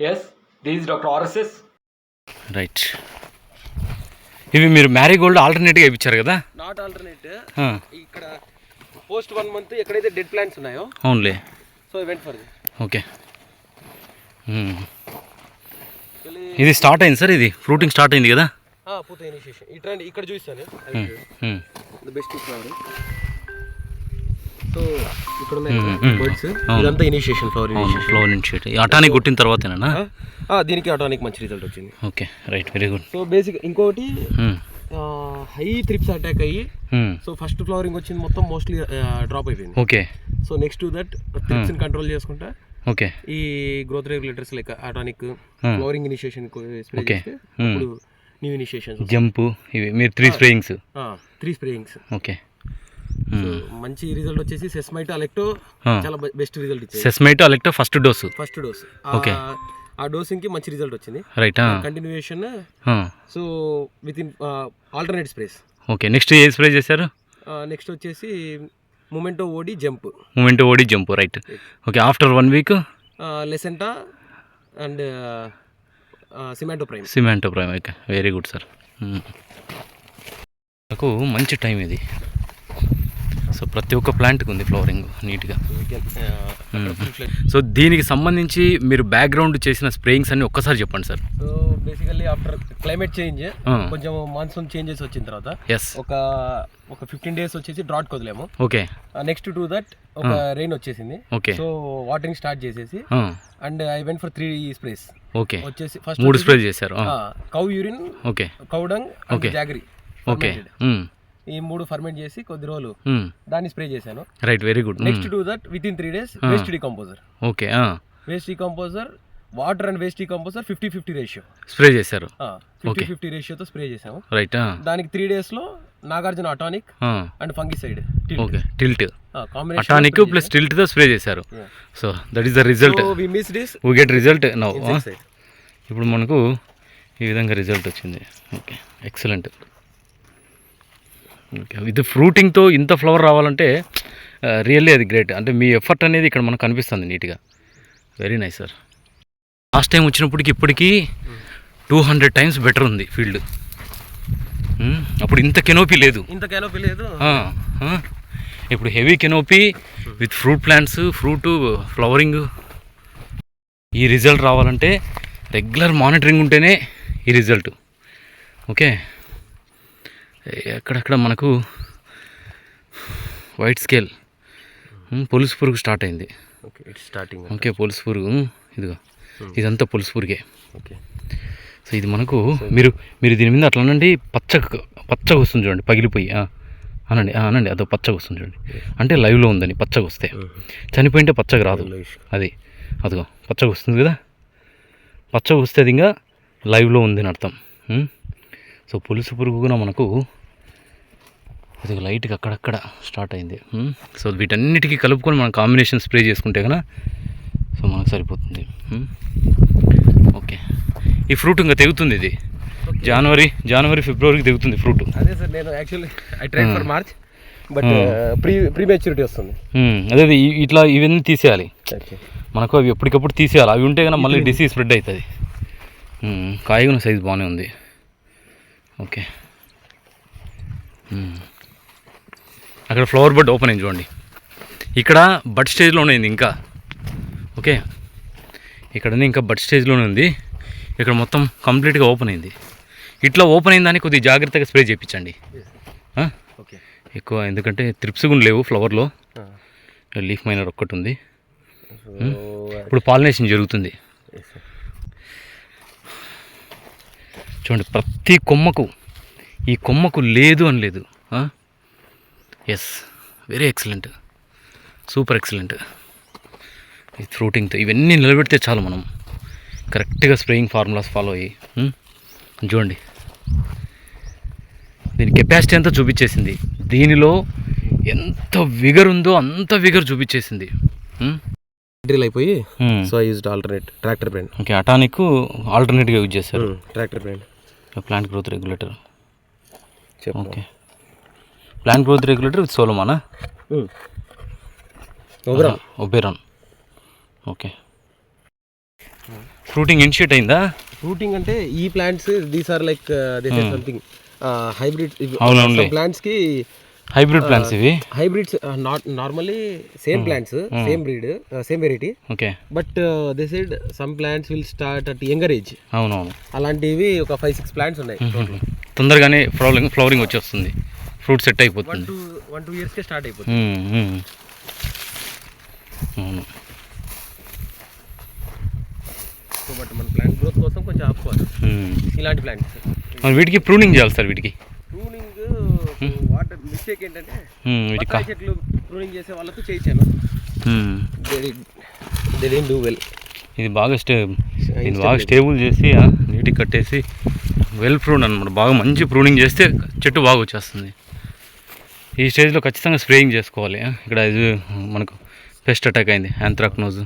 Yes, this is Dr. RSS. Right ఇవి మీరు marigold ఆల్టర్నేట్గా ఇప్పించారు కదా? నాట్ ఆల్టర్నేట్ ఇక్కడ పోస్ట్ వన్ మంత్ ఎక్కడైతే డెడ్ ప్లాంట్స్ ఉన్నాయో అవునులే. So event for okay. ఇది స్టార్ట్ అయింది సార్ ఇది? ఫ్రూటింగ్ స్టార్ట్ అయింది కదా? పూత ఇనిషియేషన్ ఇక్కడ. ద బెస్ట్ ఫ్లవర్ సో ఇక్కడ బర్డ్స్. ఇదంతా ఇనిషియేషన్ ఫ్లవర్ అవును ఇనిషియేషన్ అటానికి కొట్టిన తర్వాతేనా? దీనికి ఆటోనిక్ మంచి రిజల్ట్ వచ్చింది. Okay right very good so basic ఇంకోటి హై త్రిప్స్ అటాక్ అయ్యి సో ఫస్ట్ ఫ్లవరింగ్ వచ్చింది మొత్తం మోస్ట్లీ డ్రాప్ అయిపోయింది. Okay. So next that thrips control చేసుకుంటా ఓకే. ఈ growth regulators like Hmm. Flowering initiation spray Okay. చేస్తే. అప్పుడు న్యూ ఇనిషియేషన్స్ జంపు ఇవి మీరు three sprayings three sprayings okay. మంచి రిజల్ట్ వచ్చేసి సెస్మైట్ అలెక్టో Hmm. చాలా బెస్ట్ రిజల్ట్ ఇచ్చింది సెస్మైట్ అలెక్టో first dose first dose Okay. ఆ డోసింగ్కి మంచి రిజల్ట్ వచ్చింది. రైటా continuation so with in alternate sprays okay next A spray చేశారు? నెక్స్ట్ వచ్చేసి మూమెంటో OD jump moment OD jump right okay after one week లెసెంటా and సిమెంటో prime cement prime okay very good sir నాకు మంచి time ఇది. So ప్రతి ఒక్క ప్లాంట్కి ఉంది flowering నీట్గా. సో దీనికి సంబంధించి మీరు బ్యాక్గ్రౌండ్ చేసిన స్ప్రేయింగ్స్ అన్ని ఒక్కసారి చెప్పండి sir. So basically after climate change. కొంచెం మాన్సూన్ చేంజెస్ వచ్చిన తర్వాత ఎస్ ఒక ఒక ఫిఫ్టీన్ డేస్ వచ్చేసి డ్రాట్ కొదలేము. ఓకే నెక్స్ట్ టు దట్ ఒక రెయిన్ వచ్చేసింది. ఓకే సో వాటరింగ్ స్టార్ట్ చేసేసి and I went for three sprays okay వచ్చేసి ఫస్ట్ మూడు స్ప్రే చేశారు cow urine okay cow dung Okay. Jaggery okay ఈ మూడు ఫర్మెంట్ చేసి కొద్ది రోజులు దాన్ని స్ప్రే చేశాను. Right very good next to that with in three days waste decomposer okay waste decomposer water and waste decomposer fifty fifty ratio spray చేశారు. Fifty. Fifty రేషియోతో spray చేసాము రైట్ దానికి త్రీ డేస్లో Nagarjuna Atonik and fungicide okay tilt combination Atonik plus టిల్ట్తో spray చేశారు. So that is the result we miss this we get result now ఇప్పుడు మనకు ఈ విధంగా రిజల్ట్ వచ్చింది. ఓకే ఎక్సలెంట్ ఇది ఫ్రూటింగ్తో ఇంత ఫ్లవర్ రావాలంటే రియల్లీ అది గ్రేట్ అంటే మీ ఎఫర్ట్ అనేది ఇక్కడ మనకు కనిపిస్తుంది నీట్గా. Very nice sir last time వచ్చినప్పటికి ఇప్పటికీ టూ హండ్రెడ్ టైమ్స్ బెటర్ ఉంది ఫీల్డ్ అప్పుడు ఇంత కెనోపీ లేదు. ఇంత క్యానోపీ లేదు. ఇప్పుడు heavy canopy with fruit plants fruit flowering ఈ రిజల్ట్ రావాలంటే రెగ్యులర్ మానిటరింగ్ ఉంటేనే ఈ రిజల్ట్ ఓకే ఎక్కడెక్కడ మనకు వైట్ స్కేల్ పొలుసు పురుగు స్టార్ట్ అయింది. స్టార్టింగ్ ఓకే పొలుసు పురుగు ఇదిగో ఇదంతా పొలుసు పురుగే. ఓకే. సో ఇది మనకు మీరు మీరు దీని మీద అట్లా అనండి పచ్చగా పచ్చగా వస్తుంది చూడండి పగిలిపోయి అనండి అనండి అదో పచ్చగా వస్తుంది చూడండి. అంటే లైవ్లో ఉందని పచ్చగా వస్తే. చనిపోయింటే పచ్చగా రాదు. అది అదిగో పచ్చగా వస్తుంది కదా? పచ్చగా వస్తే అది ఇంకా లైవ్లో ఉంది అని అర్థం? సో పులుసు పురుగు కూడా మనకు అది లైట్గా అక్కడక్కడ స్టార్ట్ అయింది? సో వీటన్నిటికీ కలుపుకొని మనం కాంబినేషన్ స్ప్రే చేసుకుంటే కనుక సో మనకు సరిపోతుంది? ఓకే. ఈ ఫ్రూట్ ఇంకా తెగుతుంది ఇది. జనవరి జనవరి ఫిబ్రవరికి తెగుతుంది ఫ్రూట్. అదే సార్ నేను actually I try for March but pre pre maturity వస్తుంది. అదే ఇట్లా ఇవన్నీ తీసేయాలి. మనకు అవి ఎప్పటికప్పుడు తీసేయాలి. అవి ఉంటే కనుక మళ్ళీ డిసీజ్ స్ప్రెడ్ అవుతుంది. కాయగున సైజ్ బాగానే ఉంది. ఓకే. అక్కడ ఫ్లవర్ బడ్ ఓపెన్ అయింది చూడండి. ఇక్కడ బడ్ స్టేజ్లోనే ఉంది ఇంకా. ఓకే. ఇక్కడ ఇంకా బడ్ స్టేజ్లోనే ఉంది. ఇక్కడ మొత్తం కంప్లీట్గా ఓపెన్ అయింది. ఇట్లా ఓపెన్ అయిందని కొద్దిగా జాగ్రత్తగా స్ప్రే చేయించండి. ఎక్కువ ఎందుకంటే త్రిప్స్ కూడా లేవు ఫ్లవర్లో లీఫ్ మైనర్ ఒక్కటి ఉంది. ఇప్పుడు పాలినేషన్ జరుగుతుంది. చూడండి ప్రతి కొమ్మకు ఈ కొమ్మకు లేదు అని లేదు. Yes very excellent super excellent ఈ ఫ్రూటింగ్తో ఇవన్నీ నిలబెడితే చాలు మనం. కరెక్ట్గా స్ప్రేయింగ్ ఫార్ములాస్ ఫాలో అయ్యి చూడండి. దీని కెపాసిటీ అంతా చూపించేసింది. దీనిలో ఎంత విగర్ ఉందో అంత విగర్ చూపించేసింది. డ్రిల్ అయిపోయి. So I used alternate tractor brand okay Atonik ఆల్టర్నేట్గా యూజ్ చేశారు. Tractor brand plant growth regulator okay. Plant growth regulator with సోలోమానా? ఓవరా ఒబేరాన్. ఓకే. ఫ్రూటింగ్ ఇనిషియేట్ అయిందా? రూటింగ్ అంటే ఈ plants these are like this are something hybrid. ప్లాంట్స్కి hybrid plants ఇవి? Hybrids not normally same plants same breed same variety okay. But they side some plants will start at younger age అవునవును. అలాంటివి ఒక five six plants ఉన్నాయి. తొందరగానే flowering flowering వచ్చేస్తుంది. Fruit set అయిపోతుంది. One two ఇయర్స్కే start అయిపోతుంది. అవును. సో బట్ మన ప్లాంట్ గ్రోత్ కోసం కొంచెం ఆపుకోవాలి. ఇలాంటి ప్లాంట్స్. మరి వీటికి ప్రూనింగ్ చేయాలి సార్ వీటికి. ప్రూనింగ్ వాటర్ మిస్టేక్ ఏంటంటే బత్తాయి చెట్లు ప్రూనింగ్ చేసే వాళ్ళతో చేయించాను ఇది బాగా స్టే ఇది బాగా స్టేబుల్ చేసి నీట్గా కట్టేసి వెల్ ప్రూన్ అనమాట బాగా మంచి ప్రూనింగ్ చేస్తే చెట్టు బాగా వచ్చేస్తుంది. ఈ స్టేజ్లో ఖచ్చితంగా స్ప్రేయింగ్ చేసుకోవాలి. ఇక్కడ ఇది మనకు పెస్ట్ అటాక్ అయింది యాంథ్రాక్నోజ్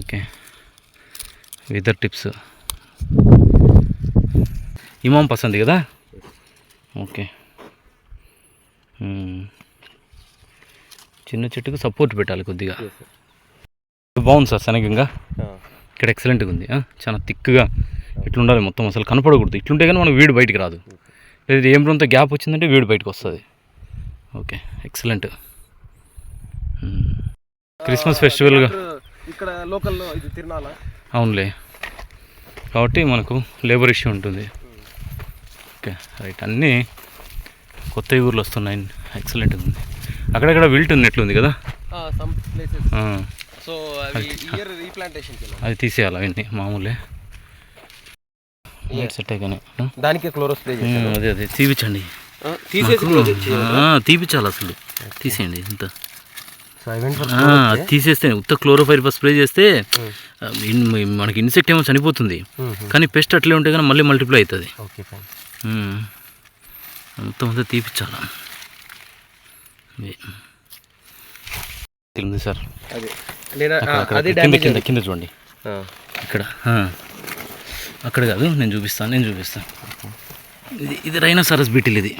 ఓకే. విదర్ టిప్స్ ఇమాం పసంది కదా? ఓకే. మ్మ్. చిన్న చెట్టుకు సపోర్ట్ పెట్టాలి కొద్దిగా. బాగుంది సార్ శనగంగా. ఇక్కడ ఎక్సలెంట్గా ఉంది? చాలా థిక్గా ఇట్లా ఉండాలి మొత్తం అసలు కనపడకూడదు. ఇట్లుంటే కానీ మనకు వీడు బయటికి రాదు. లేదు ఏం కొంత గ్యాప్ వచ్చిందంటే వీడు బయటకు వస్తుంది ఓకే ఎక్సలెంట్. క్రిస్మస్ ఫెస్టివల్గా ఇక్కడ లోకల్లో ఇది అవునులే. కాబట్టి మనకు లేబర్ ఇష్యూ ఉంటుంది. Okay right. అన్నీ కొత్త ఊర్లు వస్తున్నాయి. ఎక్సలెంట్గా ఉంది. అక్కడక్కడ విల్ట్ ఉన్నట్లుంది కదా? సో అది తీసేయాలి అవన్నీ మామూలే. సెట్ కానీ దానికే క్లోరో స్ప్రే అదే అదే. ఆ, తీపిచ్చాలి అసలు. తీసేయండి ఇంత. తీసేస్తే ఉత్త క్లోరోఫైరిఫస్ స్ప్రే చేస్తే మనకి ఇన్సెక్ట్ ఏమో చనిపోతుంది. కానీ పెస్ట్ అట్లే ఉంటే కానీ మళ్ళీ మల్టిప్లై అవుతుంది. మొత్తం అంతా తీపిచ్చాలా. ఉంది సార్ కింద కింద చూడండి. ఇక్కడ. అక్కడ కాదు నేను చూపిస్తాను నేను చూపిస్తాను. ఇది ఇది రైనా సరస్ బీటిల్ ఇది.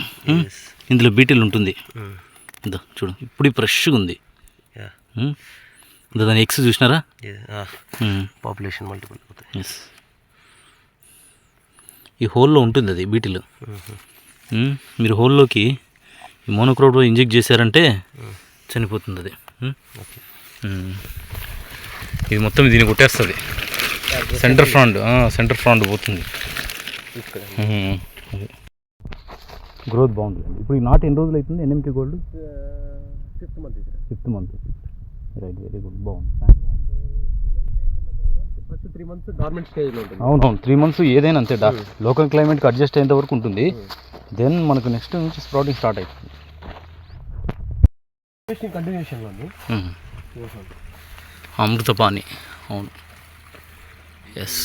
ఇందులో బీటిల్ ఉంటుంది. ఇదో చూడు ఇప్పుడు ఫ్రెష్గా ఉంది. దాని ఎక్స్ చూసినారా. పాపులేషన్ మల్టిపుల్ ఎస్ ఈ హోల్లో ఉంటుంది అది బీటిల్ ఉమ్. మీరు హోల్లోకి ఈ మోనోక్రోడ్ ఇంజెక్ట్ చేశారంటే చనిపోతుంది అది. ఇది మొత్తం దీన్ని కొట్టేస్తుంది. సెంటర్ ఫ్రాండ్ సెంటర్ ఫ్రాండ్ పోతుంది. గ్రోత్ బాగుంది. ఇప్పుడు ఈ నాట్ ఎన్ని రోజులు అవుతుంది? NMK gold? ఫిఫ్త్ మంత్ ఇక్కడ fifth month. Right very good. బాగుంది. ఫస్ట్ త్రీ మంత్స్ స్టేజ్లో ఉంటుంది. అవునవును త్రీ మంత్స్ ఏదైనా అంతే డా. లోకల్ క్లైమేట్కి అడ్జస్ట్ అయ్యేంత వరకు ఉంటుంది. దెన్ మనకు నెక్స్ట్ నుంచి స్ప్రౌటింగ్ స్టార్ట్ అవుతుంది కంటిన్యూషన్లో. అమృతపాణి. అవును. ఎస్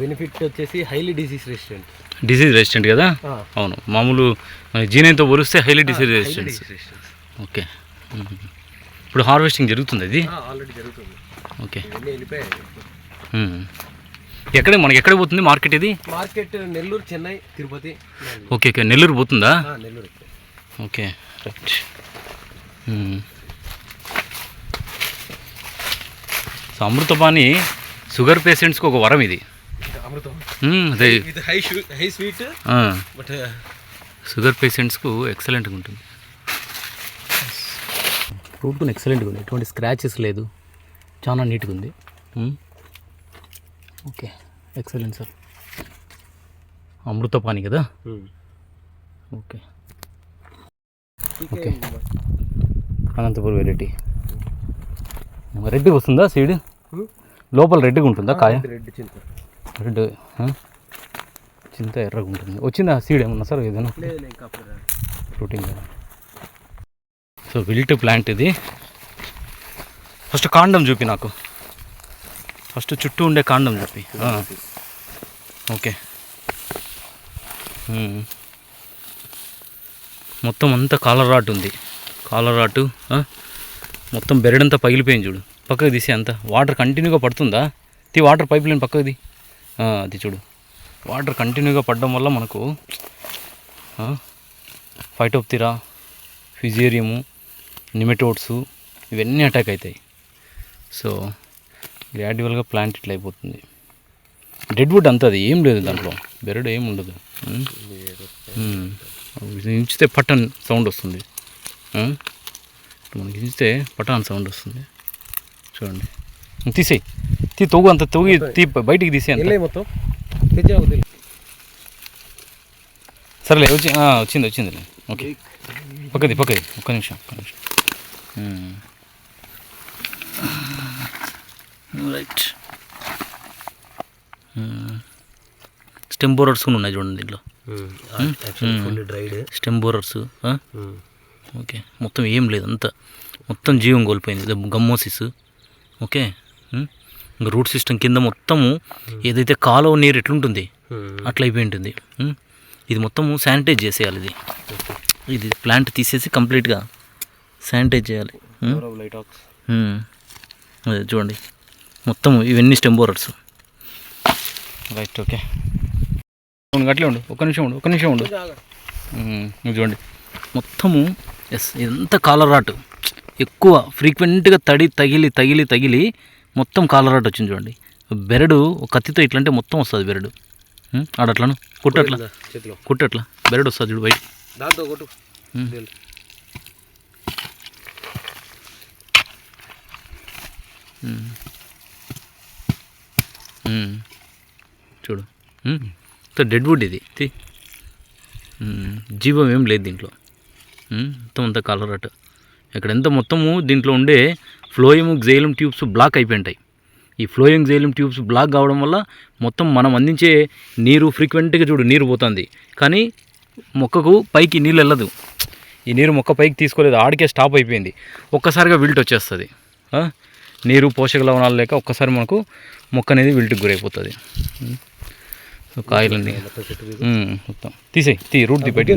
బెనిఫిట్ వచ్చేసి highly disease resistant disease resistant కదా? అవును. మామూలు మన జీనైతో పోలిస్తే హైలీ డిసీజ్ రెసిస్టెన్స్ ఓకే. ఇప్పుడు హార్వెస్టింగ్ జరుగుతుంది అది ఆల్రెడీ జరుగుతుంది. ఓకే. ఎక్కడ మనకి ఎక్కడ పోతుంది మార్కెట్ ఇది? Market Nellore Chennai Tirupati okay okay Nellore పోతుందా? ఆ, Nellore. Okay right so Amritapani sugar పేషెంట్స్కి ఒక వరం ఇది. షుగర్ పేషెంట్స్కు ఎక్సలెంట్గా ఉంటుంది. ఫ్రూట్ కూడా ఎక్సలెంట్గా ఉంది. ఎటువంటి స్క్రాచెస్ లేదు. చాలా నీట్గా ఉంది. ఓకే. Excellent sir. అమృతపాణి కదా? ఓకే. ఓకే. అనంతపురం వెరైటీ రెడ్గా వస్తుందా సీడ్ లోపల రెడ్గా ఉంటుందా కాయ? రెడ్ చింత. రెడ్? చింత ఎర్రగా ఉంటుంది. వచ్చిందా సీడ్ ఏమన్నా సార్ ఏదైనా? ఫ్రూటింగ్ సో విల్ట్ ప్లాంట్ ఇది. ఫస్ట్ కాండం చూపి నాకు. ఫస్ట్ చుట్టూ ఉండే కాండం చూపి. ఓకే. మొత్తం అంతా కాలర్ రాట్ ఉంది. కాలర్ రాటు ఆ? మొత్తం బెరడంతా పగిలిపోయింది చూడు. పక్కకు తీసే అంతా. వాటర్ కంటిన్యూగా పడుతుందా? తీ వాటర్ పైప్ లైన్ పక్కది అది చూడు. వాటర్ కంటిన్యూగా పడడం వల్ల మనకు ఫైటోప్తిరా ఫిజేరియము నిమెటోడ్స్ ఇవన్నీ అటాక్ అవుతాయి సో గ్రాడ్యువల్గా ప్లాంట్ ఇట్లా అయిపోతుంది. డెడ్ వుడ్ అంతా అది ఏం లేదు దాంట్లో. బెరడు ఏం ఉండదు. Hmm? Hmm. ఇంచితే పట్టన్ సౌండ్ వస్తుంది. Hmm? మనకి ఇంచితే పటాన్ సౌండ్ వస్తుంది. చూడండి. తీసేయి. తీ తొగు అంత తొగి తీ బయటికి తీసే అంత. వెళ్ళే మొత్తం. సరేలే వచ్చి వచ్చింది వచ్చింది ఓకే. పక్కది పక్కది. ఒక్క నిమిషం ఒక్క నిమిషం. రైట్ స్టెమ్ బోరర్స్ కూడా ఉన్నాయి చూడండి దీంట్లో. Stem borers okay. మొత్తం ఏం లేదు అంతా. మొత్తం జీవం కోల్పోయింది. గమ్మోసిస్. ఓకే? రూట్ సిస్టమ్ కింద మొత్తము ఏదైతే కాలువ నీరు ఎట్లుంటుంది అట్లా అయిపోయి ఉంటుంది. ఇది మొత్తము శానిటైజ్ చేసేయాలి ఇది. ఇది ప్లాంట్ తీసేసి కంప్లీట్గా శానిటైజ్ చేయాలి. అదే చూడండి. మొత్తం ఇవన్నీ స్టెంబోరర్స్ రైట్ ఓకే అట్లే ఉండు ఒక నిమిషం ఉండు ఒక నిమిషం ఉండు. చూడండి. మొత్తము ఎస్ ఇదంతా కాలరాట్ ఎక్కువ ఫ్రీక్వెంట్గా తడి తగిలి తగిలి తగిలి మొత్తం కాలరాట్ వచ్చింది చూడండి. బెరడు ఒక కత్తితో ఇట్లా అంటే మొత్తం వస్తుంది బెరడు. ఆడట్లను? కుట్టట్లా చేతిలో. కుట్టట్లా బెరడు వస్తుంది చూడు బయట. దాంతో కొట్టు. చూడు. డెడ్ వుడ్ ఇది. జీవం ఏం లేదు దీంట్లో. మొత్తం అంతా కలర్ అట్ ఇక్కడ ఎంత మొత్తము దీంట్లో ఉండే ఫ్లోయిమ్ జైలం ట్యూబ్స్ బ్లాక్ అయిపోయింటాయి. ఈ ఫ్లోయింగ్ జైలం ట్యూబ్స్ బ్లాక్ కావడం వల్ల మొత్తం మనం అందించే నీరు ఫ్రీక్వెంట్గా చూడు నీరు పోతుంది. కానీ మొక్కకు పైకి నీళ్ళు వెళ్ళదు. ఈ నీరు మొక్క పైకి తీసుకోలేదు ఆడికే స్టాప్ అయిపోయింది. ఒక్కసారిగా విల్ట్ వచ్చేస్తుంది? నీరు పోషక లవణాలు లేక ఒక్కసారి మనకు మొక్క అనేది విల్ట్కి గురైపోతుంది. సో కాయలన్నీ. మొత్తం తీసేయి తీ రూట్ తీ బయటికి.